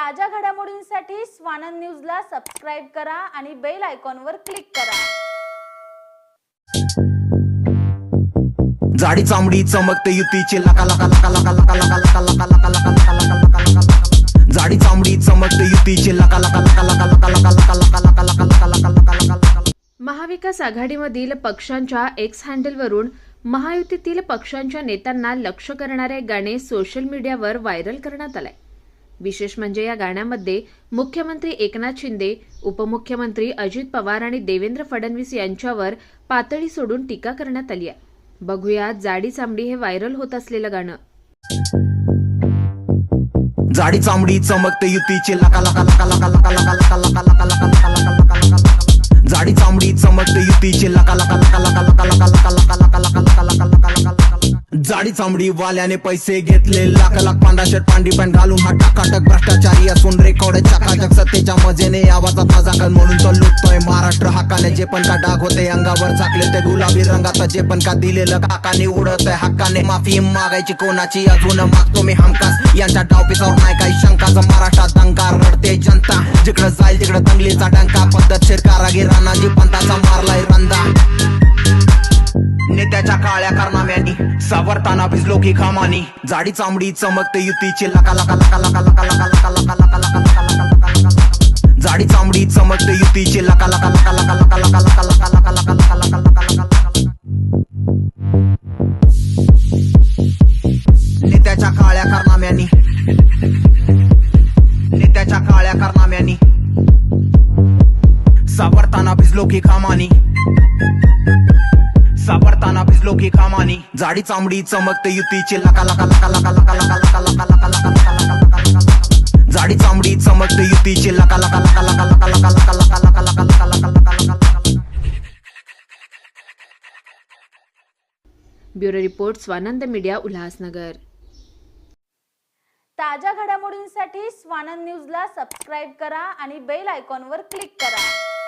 ताज्या घडामोडींसाठी स्वानंद न्यूजला सबस्क्राईब करा आणि बेल आयकॉनवर क्लिक करा जाडी चांबडी चमकते युतीचे लका लका लका लका लका लका लका लका लका लका लका लका लका लका जाडी चांबडी चमकते युतीचे लका लका लका लका लका लका लका लका लका लका लका लका लका लका लका महाविकास आघाडीमधील पक्षांच्या एक्स हँडलवरून महायुतीतील पक्षांच्या नेत्यांना लक्ष करणारे गाणे सोशल मीडियावर व्हायरल करण्यात आलंय विशेष म्हणजे या गाण्यामध्ये मुख्यमंत्री एकनाथ शिंदे उपमुख्यमंत्री अजित पवार आणि देवेंद्र फडणवीस यांच्यावर पातळी सोडून टीका करण्यात आली आहे बघूया जाडी चांबडी हे व्हायरल होत असलेलं गाणं जाडी चांबडी चमकते युतीचे लका लका लका लका लका लका लका लका लका दाढी चांबडी वाल्याने पैसे घेतले लाख लाख पांढरा शर्ट पांडी पॅन्ट घालून हा टाकाटक भ्रष्टाचारी असून रेकॉर्ड चकाचक सत्तेच्या मजेने आवाजात माझा म्हणून तो लुटतोय. महाराष्ट्र हाकाने जे पण का डाग होते अंगावर झाकले ते गुलाबी रंगात जे पण का दिलेलं काकाने उडत आहे हक्काने माफी मागायची कोणाची अजून मागतो मी हमखास. यांच्या डावपिसावर नाही काही शंकाचा. महाराष्ट्रात दंगा रडते जनता. जिकडं जाईल तिकडं दंगलीचा डंका. पद्धतशीर कारागिरांना जी पंताचा मारलाय रंदा. त्याच्या काळ्या कारनाम्यांनी सावरताना भिजलो की खामानी जाडी चामडी चमकते युतीची लका लका लका लका लका लका लका लका लका लका लका लका लका लका जाडी चामडी चमकते युतीची लका लका लका लका लका लका लका लका लका लका लका लका लका लका लका नेत्याच्या काळ्या कारनाम्यांनी नेत्याच्या काळ्या कारनाम्यांनी सावरताना भिजलो की खामानी सापडताना भिजलो की खामानी जाडी चांबडी चमकते युतीचे लका लका लका लका लका लका लका लका लका लका लका लका लका लका जाडी चांबडी चमकते युतीचे लका लका लका लका लका लका लका लका लका लका लका लका लका लका लका bureau report Swanand media Ulhasnagar ताज्या घडामोडींसाठी स्वानंद न्यूजला सबस्क्राईब करा आणि बेल आयकॉनवर क्लिक करा